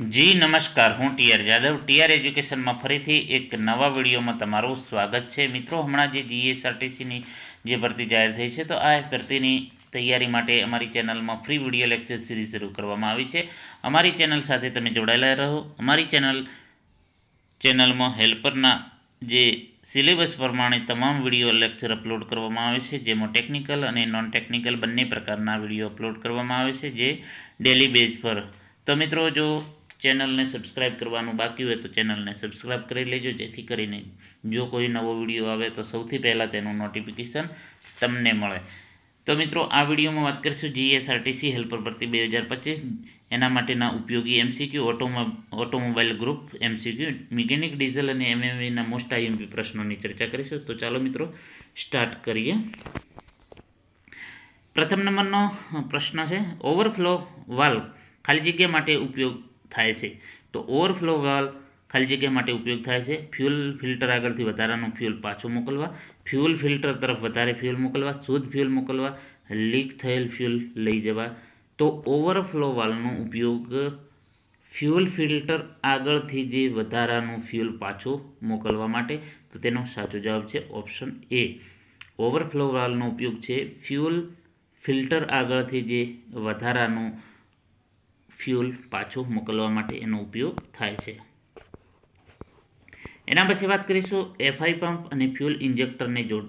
જી, નમસ્કાર. હું TR Jadav. TR એજ્યુકેશનમાં ફરીથી એક નવા વિડીયોમાં તમારું સ્વાગત છે. મિત્રો, હમણાં જે જીએસઆરટીસીની જે ભરતી જાહેર થઈ છે, તો આ ભરતીની તૈયારી માટે અમારી ચેનલમાં ફ્રી વીડિયો લેક્ચર સિરીઝ શરૂ કરવામાં આવી છે. અમારી ચેનલ સાથે તમે જોડાયેલા રહો. અમારી ચેનલ, ચેનલમાં હેલ્પરના જે સિલેબસ પ્રમાણે તમામ વીડિયો લેક્ચર અપલોડ કરવામાં આવે છે, જેમાં ટેકનિકલ અને નોન ટેકનિકલ બંને પ્રકારના વીડિયો અપલોડ કરવામાં આવે છે, જે ડેલી બેઝ પર. તો મિત્રો, જો ચેનલને સબસ્ક્રાઇબ કરવાનું બાકી હોય તો ચેનલને સબસ્ક્રાઇબ કરી લેજો, જેથી કરીને જો કોઈ નવો વીડિયો આવે તો સૌથી પહેલાં તેનું નોટિફિકેશન તમને મળે. તો મિત્રો, આ વિડીયોમાં વાત કરીશું જીએસઆરટીસી હેલ્પર ભરતી બે હજાર પચીસ. એના માટેના ઉપયોગી MCQ ઓટોમો automobile group MCQ mechanic diesel અને એમએમવીના મોસ્ટ આઈએમપી પ્રશ્નોની ચર્ચા કરીશું. તો ચાલો મિત્રો સ્ટાર્ટ કરીએ. પ્રથમ નંબરનો પ્રશ્ન છે ઓવરફ્લો વાલ્વ ખાલી જગ્યા માટે ઉપયોગ થાય છે. તો ઓવરફ્લો વાલ્વ ખાલી જગ્યા માટે ઉપયોગ થાય છે. ફ્યુલ ફિલ્ટર આગળથી વધારાનું ફ્યુલ પાછું મોકલવા. ફ્યુલ ફિલ્ટર તરફ વધારે ફ્યુલ મોકલવા. શુદ્ધ ફ્યુલ મોકલવા. લીક થયેલ ફ્યુલ લઈ જવા. તો ઓવરફ્લો વાલનો ઉપયોગ ફ્યુલ ફિલ્ટર આગળથી જે વધારાનું ફ્યુલ પાછું મોકલવા માટે, તો તેનો સાચો જવાબ છે ઓપ્શન એ. ઓવરફ્લો વાલનો ઉપયોગ છે ફ્યુલ ફિલ્ટર આગળથી જે વધારાનું ફ્યુલ પાછું મોકલવા માટે એનો ઉપયોગ થાય છે. એના પછી વાત કરીશું એફઆઈ પંપ અને ફ્યુલ ઇન્જેક્ટરને જોડ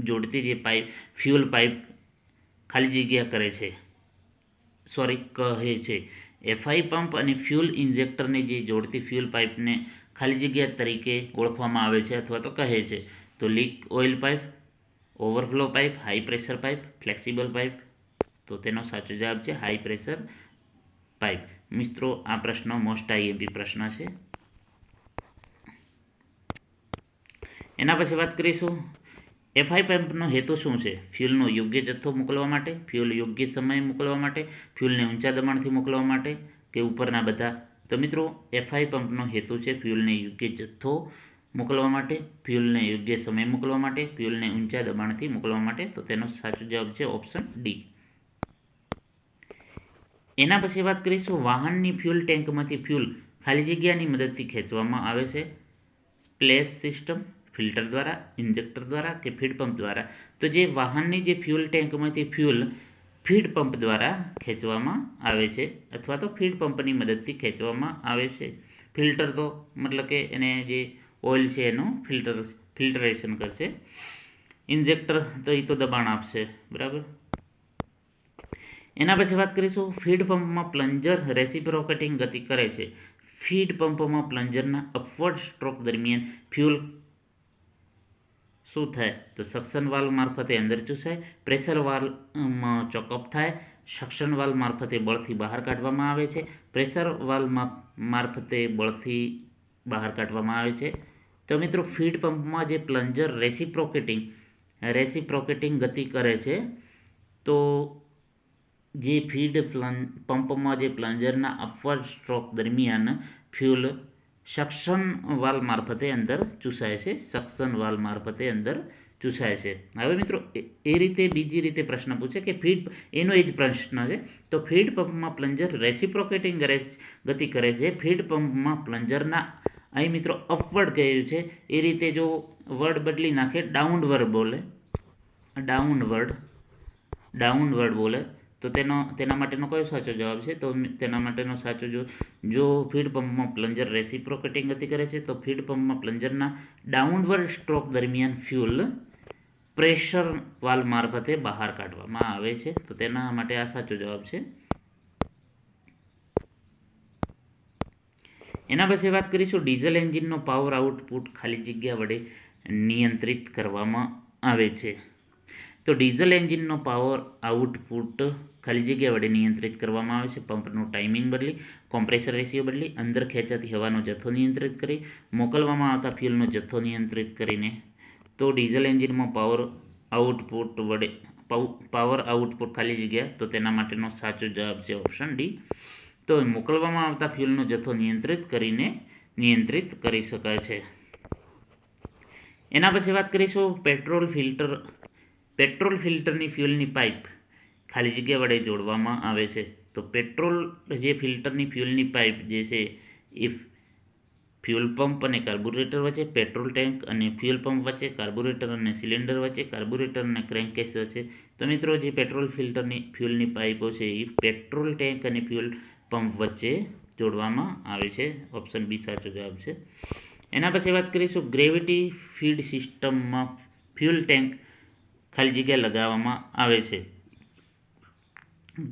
જોડતી જે પાઇપ ફ્યુલ પાઇપ ખાલી જગ્યા કરે છે. સોરી કહે છે. એફઆઈ પંપ અને ફ્યુલ ઇન્જેક્ટરને જે જોડતી ફ્યુલ પાઇપને ખાલી જગ્યા તરીકે ઓળખવામાં આવે છે અથવા તો કહે છે. તો leak oil pipe overflow pipe high pressure pipe flexible pipe તો તેનો સાચો જવાબ છે હાઈ પ્રેશર પાઇપ મિત્રો, આ પ્રશ્ન મોસ્ટ આઈએમપી પ્રશ્ન છે. એના પછી વાત કરીશું. એફઆઈ પંપનો હેતુ શું છે? ફ્યુલનો યોગ્ય જથ્થો મોકલવા માટે ફ્યુલ યોગ્ય સમયે મોકલવા માટે ફ્યુલને ઊંચા દબાણથી મોકલવા માટે કે ઉપરના બધા? તો મિત્રો એફઆઈ પંપનો હેતુ છે ફ્યુલને યોગ્ય જથ્થો મોકલવા માટે ફ્યુલને યોગ્ય સમય મોકલવા માટે ફ્યુલને ઊંચા દબાણથી મોકલવા માટે. તો તેનો સાચો જવાબ છે ઓપ્શન ડી એના પછી વાત કરીશું વાહનની ફ્યુલ ટેન્કમાંથી ફ્યુલ ખાલી જગ્યાની મદદથી ખેંચવામાં આવે છે. સ્પ્લેશ સિસ્ટમ, ફિલ્ટર દ્વારા, ઇન્જેક્ટર દ્વારા કે ફીડ પંપ દ્વારા? તો જે વાહનની જે ફ્યુલ ટેન્કમાંથી ફ્યુલ ફીડ પંપ દ્વારા ખેંચવામાં આવે છે અથવા તો ફીડ પંપની મદદથી ખેંચવામાં આવે છે. ફિલ્ટર તો મતલબ કે એને જે ઓઇલ છે એનું ફિલ્ટર, ફિલ્ટરેશન કરશે. ઇન્જેક્ટર તો એ તો દબાણ આપશે, બરાબર? એના પછી વાત કરીશું ફીડ પંપમાં પ્લન્જર રેસિપ્રોકેટિંગ ગતિ કરે છે. ફીડ પંપમાં પ્લન્જરના અપવર્ડ સ્ટ્રોક દરમિયાન ફ્યુલ શું થાય? તો સક્શન વાલ મારફતે અંદર ચૂસાય પ્રેશર વાલમાં ચોકઅપ થાય સક્શન વાલ મારફતે બળથી બહાર કાઢવામાં આવે છે પ્રેશર વાલ મારફતે બળથી બહાર કાઢવામાં આવે છે. તો મિત્રો ફીડ પંપમાં જે પ્લન્જર રેસિપ્રોકેટિંગ રેસિપ્રોકેટિંગ ગતિ કરે છે, તો જે ફીડ પંપમાં જે પ્લન્જરના અપવર્ડ સ્ટ્રોક દરમિયાન ફ્યુલ સક્શન વાલ મારફતે અંદર ચૂસાય છે, સક્શન વાલ મારફતે અંદર ચૂસાય છે. હવે મિત્રો, એ રીતે બીજી રીતે પ્રશ્ન પૂછે કે ફીડ એનો એ જ પ્રશ્ન છે. તો ફીડ પંપમાં પ્લન્જર રેસિપ્રોકેટિંગ કરે ગતિ કરે છે. ફીડ પંપમાં પ્લન્જરના, અહીં મિત્રો, અપવર્ડ કહ્યું છે. એ રીતે જો વર્ડ બદલી નાખે, ડાઉનવર્ડ બોલે. ડાઉનવર્ડ ડાઉનવર્ડ બોલે. તો તેનો, તેના માટેનો કયો સાચો જવાબ છે? તો તેના માટેનો સાચો જો જો ફીડ પંપમાં પ્લન્જર રેસિપ્રોકેટિંગ ગતિ કરે છે, તો ફીડ પંપમાં પ્લન્જરના ડાઉનવર્ડ સ્ટ્રોક દરમિયાન ફ્યુલ પ્રેશર વાલ મારફતે બહાર કાઢવામાં આવે છે. તો તેના માટે આ સાચો જવાબ છે. એના પછી વાત કરીશું. ડીઝલ એન્જિનનો પાવર આઉટપુટ ખાલી જગ્યા વડે નિયંત્રિત કરવામાં આવે છે. તો ડીઝલ એન્જિનનો પાવર આઉટપુટ ખાલી જગ્યા વડે નિયંત્રિત કરવામાં આવે છે. પંપનું ટાઈમિંગ બદલી, કોમ્પ્રેસર રેશિયો બદલી, અંદર ખેંચાતી હવાનો જથ્થો નિયંત્રિત કરી, મોકલવામાં આવતા ફ્યુલનો જથ્થો નિયંત્રિત કરીને તો ડીઝલ એન્જિનમાં પાવર આઉટપુટ વડે પાવર આઉટપુટ ખાલી જગ્યા, તો તેના માટેનો સાચો જવાબ છે ઓપ્શન ડી. તો મોકલવામાં આવતા ફ્યુલનો જથ્થો નિયંત્રિત કરીને નિયંત્રિત કરી શકાય છે. એના પછી વાત કરીશું પેટ્રોલ ફિલ્ટર પેટ્રોલ ફિલ્ટરની ફ્યુલની પાઇપ ખાલી જગ્યા વડે જોડવામાં આવે છે. તો પેટ્રોલ જે ફિલ્ટરની ફ્યુલની પાઇપ જે છે, એ ફ્યુલ પંપ અને કાર્બોરેટર વચ્ચે, પેટ્રોલ ટેન્ક અને ફ્યુલ પંપ વચ્ચે, કાર્બોરેટર અને સિલિન્ડર વચ્ચે, કાર્બોરેટર અને ક્રેન્કેસ વચ્ચે. તો મિત્રો, જે પેટ્રોલ ફિલ્ટરની ફ્યુલની પાઇપો છે, એ પેટ્રોલ ટેન્ક અને ફ્યુલ પંપ વચ્ચે જોડવામાં આવે છે. ઓપ્શન બી સાચો જવાબ છે. એના પછી વાત કરીશું ગ્રેવિટી ફીડ સિસ્ટમમાં ફ્યુલ ટેન્ક ખાલી જગ્યા લગાવવામાં આવે છે.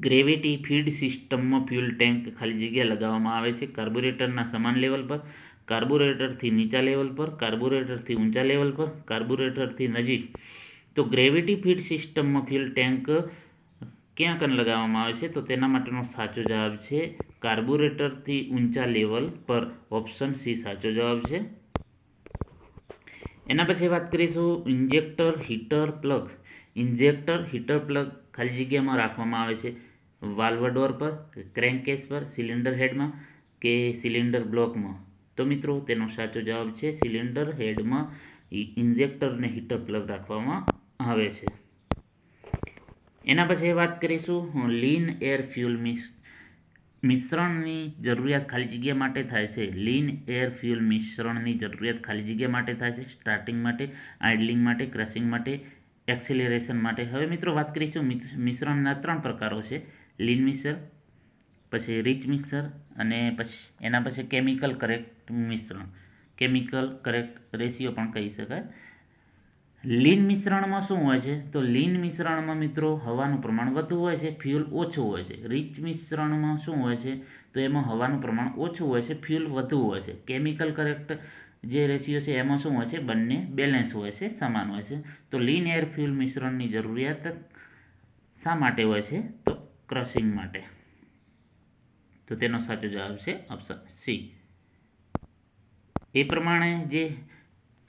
ગ્રેવિટી ફીડ સિસ્ટમમાં ફ્યુલ ટેન્ક ખાલી જગ્યા લગાવવામાં આવે છે. કાર્બોરેટરના સમાન લેવલ પર કાર્બોરેટરથી નીચા લેવલ પર કાર્બોરેટરથી ઊંચા લેવલ પર કાર્બોરેટરથી નજીક. તો ગ્રેવિટી ફીડ સિસ્ટમમાં ફ્યુલ ટેન્ક ક્યાં કન લગાવવામાં આવે છે? તો તેના માટેનો સાચો જવાબ છે કાર્બોરેટરથી ઊંચા લેવલ પર. ઓપ્શન સી સાચો જવાબ છે. એના પછી વાત કરીશું injector, heater, plug. Injector, heater, plug ખાલી જગ્યામાં રાખવામાં આવે છે વાલ્વ ડોર પર ક્રેન્કેસ પર, સિલિન્ડર હેડમાં કે સિલિન્ડર બ્લોકમાં. તો મિત્રો, તેનો સાચો જવાબ છે સિલિન્ડર હેડમાં ઇન્જેક્ટર ને હીટર, પ્લગ રાખવામાં આવે છે. એના પછી વાત કરીશું લીન એર ફ્યુલ મિક્સ મિશ્રણની જરૂરિયાત ખાલી જગ્યા માટે થાય છે. લીન એર ફ્યુલ મિશ્રણની જરૂરિયાત ખાલી જગ્યા માટે થાય છે. સ્ટાર્ટિંગ માટે, આઇડલિંગ માટે, ક્રશિંગ માટે, એક્સિલરેશન માટે. હવે મિત્રો વાત કરીશું મિશ્રણના ત્રણ પ્રકારો છે. લીન મિક્સર પછી રીચ મિક્સર અને પછી, એના પછી કેમિકલ કરેક્ટ મિશ્રણ. કેમિકલ કરેક્ટ રેશિયો પણ કહી શકાય. લીન મિશ્રણમાં શું હોય છે? તો લીન મિશ્રણમાં મિત્રો હવાનું પ્રમાણ વધુ હોય છે ફ્યુલ ઓછું હોય છે. રીચ મિશ્રણમાં શું હોય છે? તો એમાં હવાનું પ્રમાણ ઓછું હોય છે ફ્યુલ વધુ હોય છે. કેમિકલ કરેક્ટ જે રેશિયો છે, એમાં શું હોય છે? બંને બેલેન્સ હોય છે, સમાન હોય છે. તો લીન એર ફ્યુલ મિશ્રણની જરૂરિયાત શા માટે હોય છે? તો ક્રશિંગ માટે. તો તેનો સાચો જવાબ છે ઓપ્શન સી. એ પ્રમાણે જે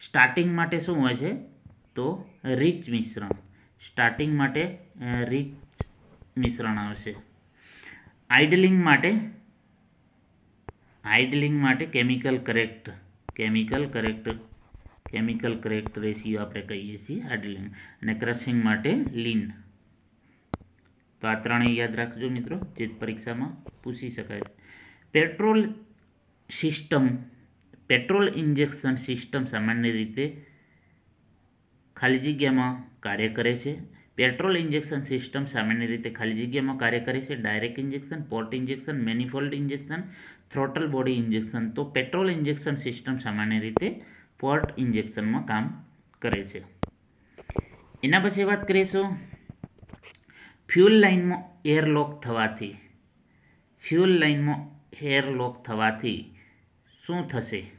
સ્ટાર્ટિંગ માટે શું હોય છે? તો રીચ મિશ્રણ. સ્ટાર્ટિંગ માટે રીચ મિશ્રણ આવશે. આઇડલિંગ માટે આઇડલિંગ માટે chemical correct chemical correct chemical correct ratio આપણે કહીએ છીએ આઇડલિંગ અને ક્રશિંગ માટે લીન તો આ ત્રણેય યાદ રાખજો મિત્રો, જે પરીક્ષામાં પૂછી શકાય. Petrol system petrol injection system સામાન્ય રીતે ખાલી જગ્યામાં કાર્ય કરે છે. પેટ્રોલ ઇન્જેક્શન સિસ્ટમ સામાન્ય રીતે ખાલી જગ્યામાં કાર્ય કરે છે. Direct injection, port injection, manifold injection, throttle body injection. તો પેટ્રોલ ઇન્જેક્શન સિસ્ટમ સામાન્ય રીતે પોર્ટ ઇન્જેક્શનમાં કામ કરે છે. એના પછી વાત કરીશું ફ્યુલ લાઇનમાં એરલોક થવાથી. ફ્યુલ લાઇનમાં એરલોક થવાથી શું થશે?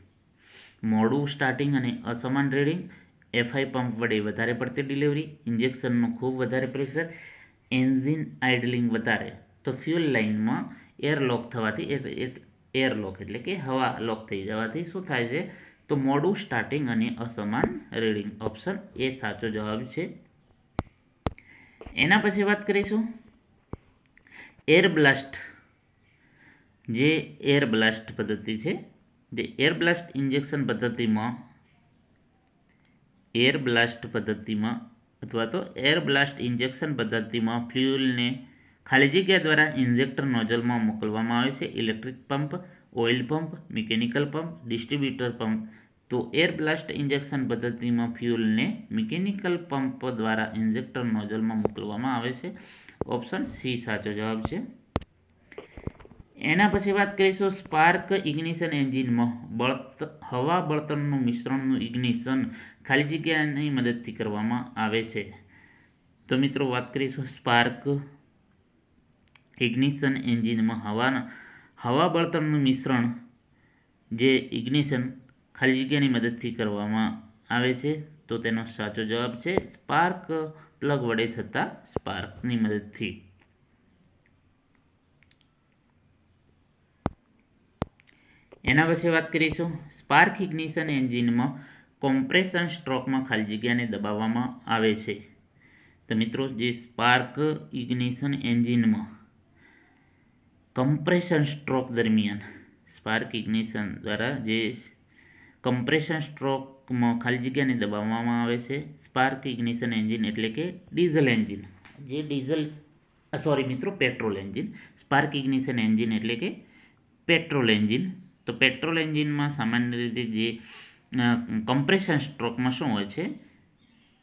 મોડું સ્ટાર્ટિંગ અને અસમાન રીડિંગ એફઆઈ પંપ વડે વધારે પડતી ડિલિવરી, ઇન્જેક્શનનું ખૂબ વધારે પ્રેશર, એન્જિન આઇડલિંગ વધારે, તો ફ્યુલ લાઇનમાં એરલોક થવાથી એરલોક એટલે કે હવા લોક થઈ જવાથી શું થાય છે? તો મોડું સ્ટાર્ટિંગ અને અસમાન રીડિંગ ઓપ્શન એ સાચો જવાબ છે. એના પછી વાત કરીશું. Air blast. જે એર બ્લાસ્ટ પદ્ધતિ છે, જે એર બ્લાસ્ટ ઇન્જેક્શન પદ્ધતિમાં એર બ્લાસ્ટ પદ્ધતિમાં અથવા તો એર બ્લાસ્ટ ઇન્જેક્શન પદ્ધતિમાં ફ્યુલને ખાલી જગ્યા દ્વારા ઇન્જેક્ટર નોઝલમાં મોકલવામાં આવે છે. Electric pump oil pump mechanical pump distributor pump તો એર બ્લાસ્ટ ઇન્જેક્શન પદ્ધતિમાં ફ્યુલને મિકેનિકલ પંપ દ્વારા ઇન્જેક્ટર નોઝલમાં મોકલવામાં આવે છે. ઓપ્શન સી સાચો જવાબ છે. એના પછી વાત કરીશું સ્પાર્ક ઇગ્નિશન એન્જિનમાં. બળત, હવા બળતણનું મિશ્રણનું ઇગ્નિશન ખાલી જગ્યાની મદદથી કરવામાં આવે છે. તો મિત્રો વાત કરીશું સ્પાર્ક ઇગ્નિશન એન્જિનમાં હવાના, હવા બળતણનું મિશ્રણ જે ઇગ્નિશન ખાલી જગ્યાની મદદથી કરવામાં આવે છે. તો તેનો સાચો જવાબ છે સ્પાર્ક પ્લગ વડે થતા સ્પાર્કની મદદથી. એના પછી વાત કરીશું. સ્પાર્ક ઇગ્નિશન એન્જિનમાં કોમ્પ્રેશન સ્ટ્રોકમાં ખાલી જગ્યાને દબાવવામાં આવે છે. તો મિત્રો, જે સ્પાર્ક ઇગ્નિશન એન્જિનમાં કમ્પ્રેશન સ્ટ્રોક દરમિયાન સ્પાર્ક ઇગ્નિશન દ્વારા જે કમ્પ્રેશન સ્ટ્રોકમાં ખાલી જગ્યાને દબાવવામાં આવે છે સ્પાર્ક ઇગ્નિશન એન્જિન એટલે કે ડીઝલ એન્જિન. જે ડીઝલ સોરી મિત્રો, petrol engine. Spark ignition engine એટલે કે પેટ્રોલ એન્જિન. તો પેટ્રોલ એન્જિનમાં સામાન્ય રીતે જે કમ્પ્રેશન સ્ટ્રોકમાં શું હોય છે?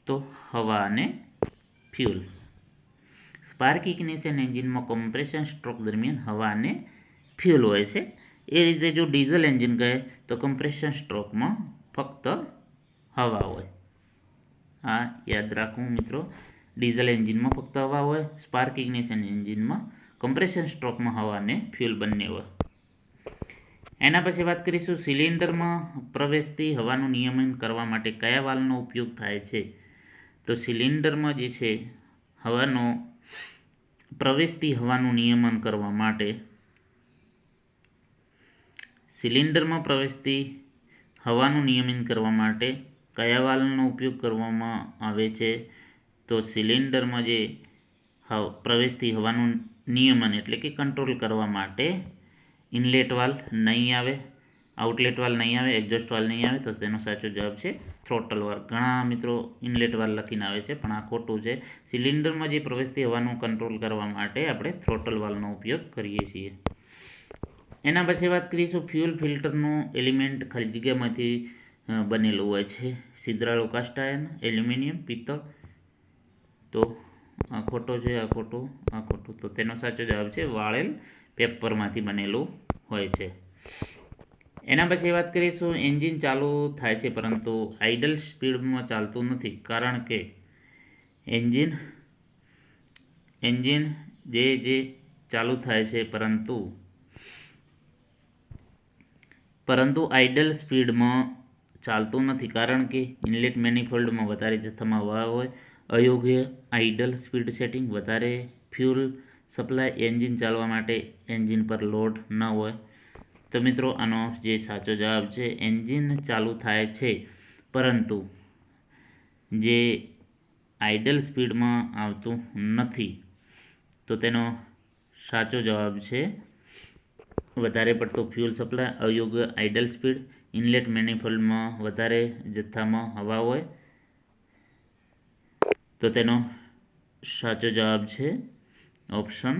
તો હવા અને ફ્યુલ સ્પાર્ક ઇગ્નિશન એન્જિનમાં કમ્પ્રેશન સ્ટ્રોક દરમિયાન હવા અને ફ્યુલ હોય છે. એ રીતે જો ડીઝલ એન્જિન કહે, તો કમ્પ્રેશન સ્ટ્રોકમાં ફક્ત હવા હોય. આ યાદ રાખવું મિત્રો, ડીઝલ એન્જિનમાં ફક્ત હવા હોય, સ્પાર્ક ઇગ્નિશન એન્જિનમાં કમ્પ્રેશન સ્ટ્રોકમાં હવા અને ફ્યુલ બંને હોય. એના પછી વાત કરીશું સિલિન્ડરમાં પ્રવેશતી હવાનું નિયમન કરવા માટે કયા વાલ્વનો ઉપયોગ થાય છે? તો સિલિન્ડરમાં જે છે, હવાનો, પ્રવેશતી હવાનું નિયમન કરવા માટે સિલિન્ડરમાં પ્રવેશતી હવાનું નિયમન કરવા માટે કયા વાલ્વનો ઉપયોગ કરવામાં આવે છે? તો સિલિન્ડરમાં જે પ્રવેશતી હવાનું નિયમન એટલે કે કંટ્રોલ કરવા માટે ઇનલેટ વાલ નહીં આવે આઉટલેટ વાલ નહીં આવે એક્ઝોસ્ટ વાલ નહીં આવે, તો તેનો સાચો જવાબ છે થ્રોટલ વાલ ઘણા મિત્રો ઇનલેટ વાલ લખીને આવે છે, પણ આ ખોટું છે. સિલિન્ડરમાં જે પ્રવેશતી હવાનું કંટ્રોલ કરવા માટે આપણે થ્રોટલ વાલનો ઉપયોગ કરીએ છીએ. એના પછી વાત કરીશું ફ્યુલ ફિલ્ટરનું એલિમેન્ટ ખાલી બનેલું હોય છે. સિદ્રાળુ કાસ્ટ આયર્ન એલ્યુમિનિયમ પિત્તળ. તો આ ખોટો છે, આ ખોટું આ ખોટું. તો તેનો સાચો જવાબ છે વાળેલ પેપરમાંથી બનેલું હોય છે. એના પછી વાત કરીશું, એન્જિન ચાલુ થાય છે, પરંતુ આઇડલ સ્પીડમાં ચાલતું નથી, કારણ કે એન્જિન એન્જિન જે જે ચાલુ થાય છે, પરંતુ પરંતુ આઇડલ સ્પીડમાં ચાલતું નથી, કારણ કે ઇનલેટ મેનિફોલ્ડમાં વધારે જથ્થામાં હવા હોય, અયોગ્ય આઇડલ સ્પીડ સેટિંગ, વધારે ફ્યુલ સપ્લાય એન્જિન ચાલવા માટે એન્જિન પર લોડ ન હોય. તો મિત્રો, આનો જે સાચો જવાબ છે, એન્જિન ચાલુ થાય છે. પરંતુ જે આઇડલ સ્પીડમાં આવતું નથી, તો તેનો સાચો જવાબ છે વધારે પડતો ફ્યુલ સપ્લાય, અયોગ્ય આઇડલ સ્પીડ, ઇનલેટ મેનિફોલ્ડમાં વધારે જથ્થામાં હવા હોય. તો તેનો સાચો જવાબ છે ઓપ્શન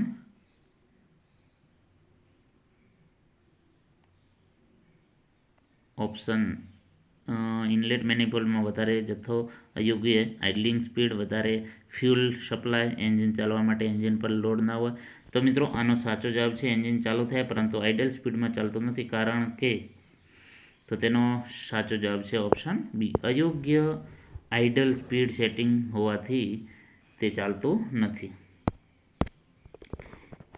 ઓપ્શન ઇનલેટ મેનિફોલ્ડમાં વધારે જથ્થો અયોગ્ય આઇડલિંગ સ્પીડ વધારે ફ્યુલ સપ્લાય એન્જિન ચાલવા માટે એન્જિન પર લોડ ના હોય. તો મિત્રો, આનો સાચો જવાબ છે એન્જિન ચાલુ થાય, પરંતુ આઇડલ સ્પીડમાં ચાલતું નથી. કારણ કે, તો તેનો સાચો જવાબ છે ઓપ્શન બી અયોગ્ય આઇડલ સ્પીડ સેટિંગ હોવાથી તે ચાલતું નથી.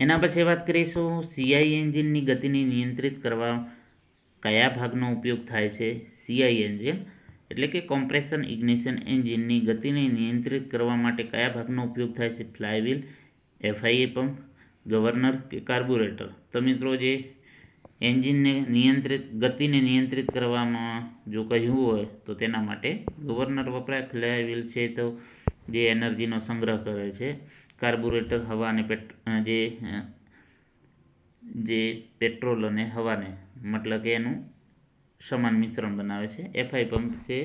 એના પછી વાત કરીશું સીઆઈ એન્જિનની ગતિને નિયંત્રિત કરવા કયા ભાગનો ઉપયોગ થાય છે સીઆઈ એન્જિન? એટલે કે કોમ્પ્રેશન ઇગ્નિશન એન્જિનની ગતિને નિયંત્રિત કરવા માટે કયા ભાગનો ઉપયોગ થાય છે? ફ્લાયવ્હીલ એફઆઈએ પંપ, ગવર્નર કે કાર્બોરેટર? તો મિત્રો જે એન્જિનને નિયંત્રિત, ગતિને નિયંત્રિત કરવામાં જો કહ્યું હોય તો તેના માટે ગવર્નર વપરાય ફ્લાયવ્હીલ છે તો જે એનર્જીનો સંગ્રહ કરે છે. કાર્બુરેટર હવા અને પેટ જે જે પેટ્રોલ અને હવાને મતલબ કે એનું સમાન મિશ્રણ બનાવે છે. એફઆઈ પંપ જે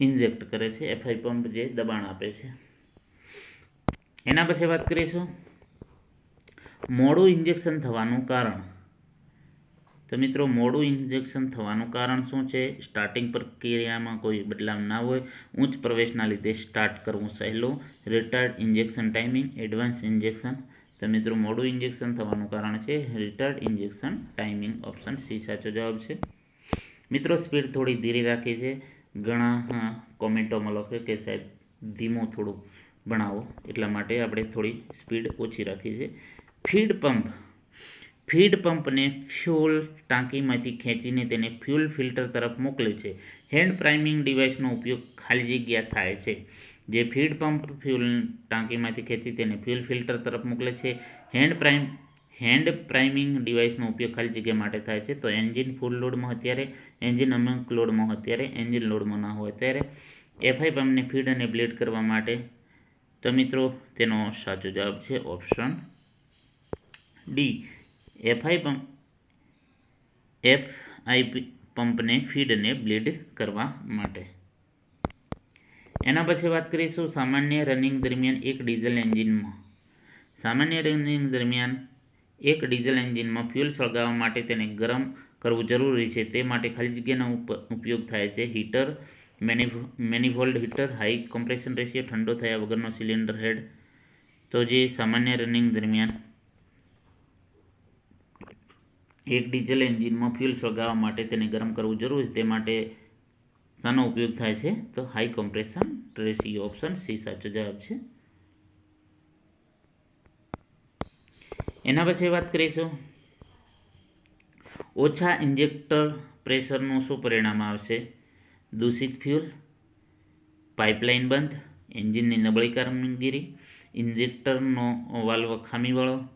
ઇન્જેક્ટ કરે છે, એફઆઈ પંપ જે દબાણ આપે છે. એના પછી વાત કરીશું. મોડું ઇન્જેક્શન થવાનું કારણ. તો મિત્રો, મોડું ઇન્જેક્શન થવાનું કારણ શું છે? સ્ટાર્ટિંગ પ્રક્રિયામાં કોઈ બદલાવ ના હોય. ઉચ્ચ પ્રવેશના લીધે સ્ટાર્ટ કરવું સહેલું. Retard injection timing advance injection તો મિત્રો, મોડું ઇન્જેક્શન થવાનું કારણ છે. Retard injection timing option C સાચો જવાબ છે. મિત્રો સ્પીડ થોડી ધીરે રાખી છે. ઘણા કોમેન્ટોમાં લખે કે સાહેબ, ધીમું થોડું ભણાવો. એટલા માટે આપણે થોડી સ્પીડ ઓછી રાખી છે. ફીડ પંપ ફીડ પંપને ફ્યુલ ટાંકીમાંથી ખેંચીને તેને ફ્યુલ ફિલ્ટર તરફ મોકલે છે. હેન્ડ પ્રાઇમિંગ ડિવાઇસનો ઉપયોગ ખાલી જગ્યા થાય છે. જે ફીડ પંપ ફ્યુલ ટાંકીમાંથી ખેંચી તેને ફ્યુલ ફિલ્ટર તરફ મોકલે છે. હેન્ડ પ્રાઇમ, હેન્ડ પ્રાઇમિંગ ડિવાઇસનો ઉપયોગ ખાલી જગ્યા માટે થાય છે. તો એન્જિન ફૂલ લોડમાં અત્યારે એન્જિન અમુક લોડમાં અત્યારે એન્જિન લોડમાં ના હોય ત્યારે એફઆઈ પંપને ફીડ અને બ્લેડ કરવા માટે. તો મિત્રો, તેનો સાચો જવાબ છે option D. FI pump F I પંપને ફીડને બ્લીડ કરવા માટે. એના પછી વાત કરીશું સામાન્ય રનિંગ દરમિયાન એક ડીઝલ એન્જિનમાં સામાન્ય રનિંગ દરમિયાન એક ડીઝલ એન્જિનમાં ફ્યુલ સળગાવવા માટે તેને ગરમ કરવું જરૂરી છે. તે માટે ખાલી જગ્યાનો ઉપ- ઉપયોગ થાય છે. Heater many manifold heater high compression ratio ઠંડો થયા વગરનો સિલિન્ડર હેડ તો જે સામાન્ય રનિંગ દરમિયાન એક ડીઝલ એન્જિનમાં ફ્યુલ સળગાવવા માટે તેને ગરમ કરવું જરૂરી છે. તે માટે શાનો ઉપયોગ થાય છે. તો high compression ratio option C સાચો જવાબ છે. એના પછી વાત કરીશું. ઓછા ઇન્જેક્ટર પ્રેશરનું શું પરિણામ આવશે? દૂષિત ફ્યુલ પાઇપલાઇન બંધ એન્જિનની નબળી કામગીરી ઇન્જેક્ટરનો વાલ્વ ખામીવાળો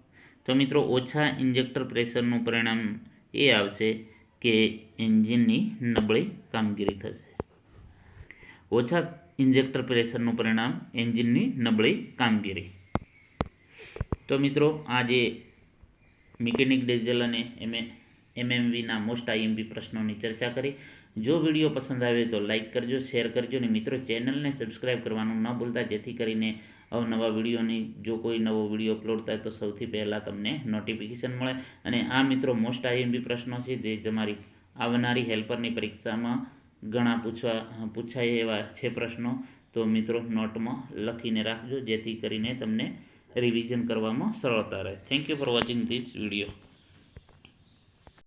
તો મિત્રો, ઓછા ઇન્જેક્ટર પ્રેશરનું પરિણામ એ આવશે કે એન્જિનની નબળી કામગીરી થશે. ઓછા ઇન્જેક્ટર પ્રેશરનું પરિણામ એન્જિનની નબળી કામગીરી. તો મિત્રો આ જે મિકેનિક ડીઝલ અને એમએ એમએમવીના મોસ્ટ આઈએમપી પ્રશ્નોની ચર્ચા કરી. જો વીડિયો પસંદ આવે તો લાઇક કરજો, શેર કરજો અને મિત્રો, ચેનલને સબસ્ક્રાઈબ કરવાનું ન ભૂલતા, જેથી કરીને અવનવા વિડીયોની, જો કોઈ નવો વીડિયો અપલોડ થાય તો સૌથી પહેલાં તમને નોટિફિકેશન મળે. અને આ મિત્રો મોસ્ટ આઈએમપી પ્રશ્નો છે જે તમારી આવનારી હેલ્પરની પરીક્ષામાં ઘણા પૂછવા, પૂછાય એવા છે પ્રશ્નો. તો મિત્રો નોટમાં લખીને રાખજો, જેથી કરીને તમને રિવિઝન કરવામાં સરળતા રહે. Thank you for watching this video